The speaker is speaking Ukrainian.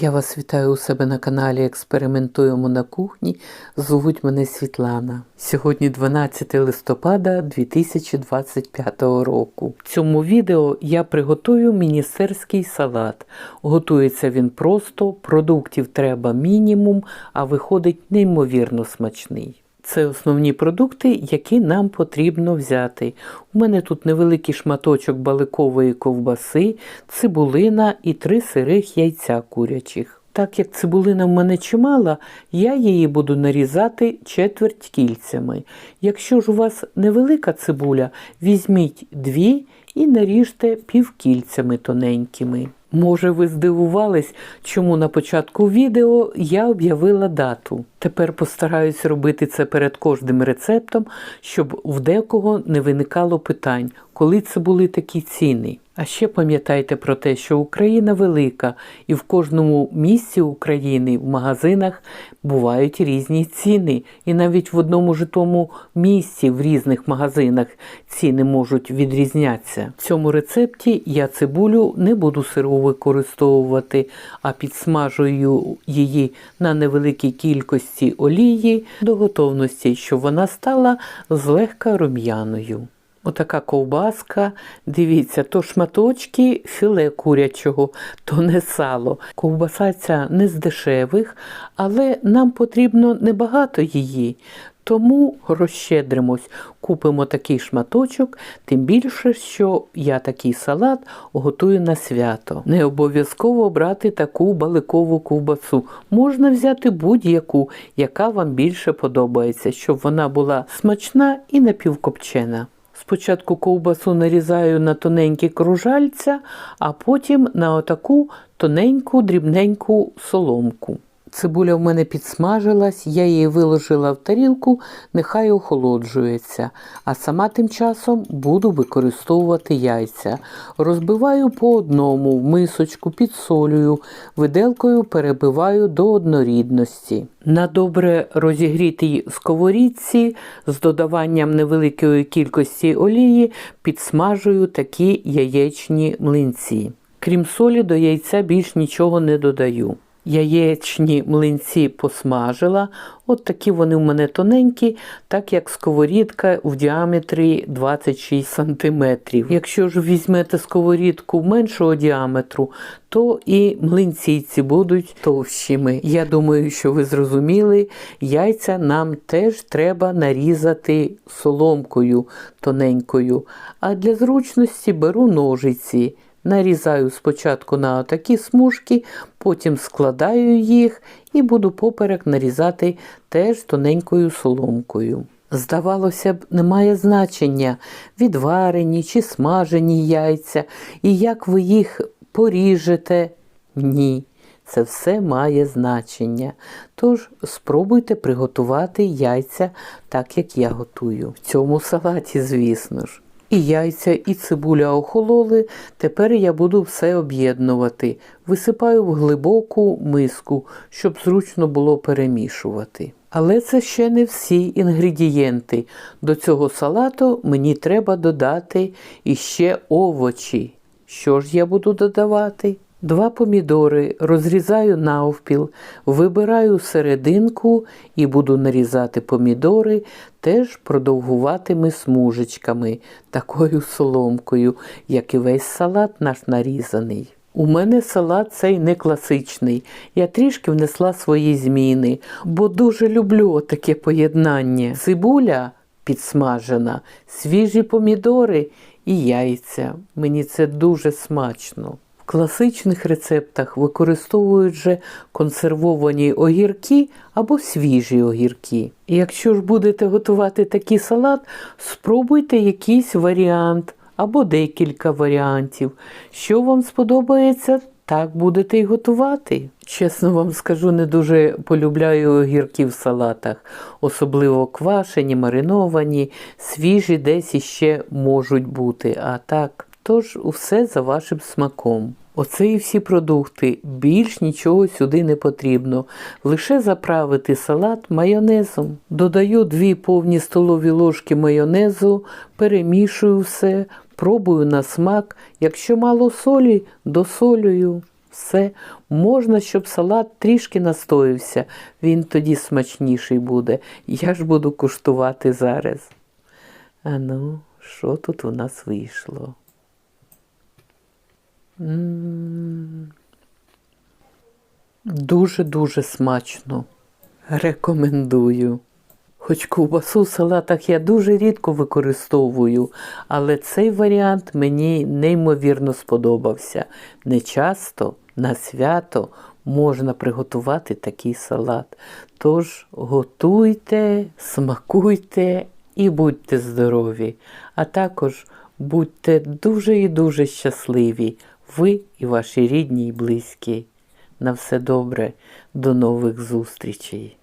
Я вас вітаю у себе на каналі Експериментуємо на кухні. Звуть мене Світлана. Сьогодні 12 листопада 2025 року. В цьому відео я приготую міністерський салат. Готується він просто, продуктів треба мінімум, а виходить неймовірно смачний. Це основні продукти, які нам потрібно взяти. У мене тут невеликий шматочок баликової ковбаси, цибулина і три сирих яйця курячих. Так як цибулина в мене чимала, я її буду нарізати четверть кільцями. Якщо ж у вас невелика цибуля, візьміть дві і наріжте півкільцями тоненькими. Може, ви здивувались, чому на початку відео я об'явила дату. Тепер постараюсь робити це перед кожним рецептом, щоб в декого не виникало питань, коли це були такі ціни. А ще пам'ятайте про те, що Україна велика, і в кожному місці України в магазинах бувають різні ціни. І навіть в одному ж тому місці в різних магазинах ціни можуть відрізнятися. В цьому рецепті я цибулю не буду сирову використовувати, а підсмажую її на невеликій кількості олії до готовності, щоб вона стала злегка рум'яною. Отака ковбаска, дивіться, то шматочки філе курячого, то не сало. Ковбаса ця не з дешевих, але нам потрібно небагато її. Тому розщедримось, купимо такий шматочок, тим більше, що я такий салат готую на свято. Не обов'язково брати таку баликову ковбасу. Можна взяти будь-яку, яка вам більше подобається, щоб вона була смачна і напівкопчена. Спочатку ковбасу нарізаю на тоненькі кружальця, а потім на отаку тоненьку дрібненьку соломку. Цибуля в мене підсмажилась, я її виложила в тарілку, нехай охолоджується, а сама тим часом буду використовувати яйця. Розбиваю по одному в мисочку, підсолюю, виделкою перебиваю до однорідності. На добре розігрітій сковорідці з додаванням невеликої кількості олії підсмажую такі яєчні млинці. Крім солі, до яйця більш нічого не додаю. Яєчні млинці посмажила, от такі вони в мене тоненькі, так як сковорідка в діаметрі 26 см. Якщо ж візьмете сковорідку меншого діаметру, то і млинці ці будуть товщими. Я думаю, що ви зрозуміли, яйця нам теж треба нарізати соломкою тоненькою, а для зручності беру ножиці. Нарізаю спочатку на такі смужки, потім складаю їх і буду поперек нарізати теж тоненькою соломкою. Здавалося б, немає значення відварені чи смажені яйця, і як ви їх поріжете. Ні, це все має значення. Тож спробуйте приготувати яйця так, як я готую. В цьому салаті, звісно ж. І яйця, і цибуля охололи. Тепер я буду все об'єднувати. Висипаю в глибоку миску, щоб зручно було перемішувати. Але це ще не всі інгредієнти. До цього салату мені треба додати іще овочі. Що ж я буду додавати? Два помідори розрізаю навпіл, вибираю серединку і буду нарізати помідори теж продовгуватими смужечками, такою соломкою, як і весь салат наш нарізаний. У мене салат цей не класичний. Я трішки внесла свої зміни, бо дуже люблю таке поєднання. Цибуля підсмажена, свіжі помідори і яйця. Мені це дуже смачно. Класичних рецептах використовують же консервовані огірки або свіжі огірки. І якщо ж будете готувати такий салат, спробуйте якийсь варіант або декілька варіантів. Що вам сподобається, так будете й готувати. Чесно вам скажу, не дуже полюбляю огірки в салатах, особливо квашені, мариновані, свіжі десь іще можуть бути. А так. Тож усе за вашим смаком. Оце і всі продукти, більш нічого сюди не потрібно. Лише заправити салат майонезом. Додаю дві повні столові ложки майонезу, перемішую все, пробую на смак. Якщо мало солі, досолюю. все. Можна, щоб салат трішки настоївся, він тоді смачніший буде. Я ж буду куштувати зараз. А ну, що тут у нас вийшло? Дуже-дуже смачно. Рекомендую. Хоч ковбасу в салатах я дуже рідко використовую, але цей варіант мені неймовірно сподобався. Не часто на свято можна приготувати такий салат. Тож готуйте, смакуйте і будьте здорові, а також будьте дуже і дуже щасливі, ви і ваші рідні і близькі. На все добре, до нових зустрічей.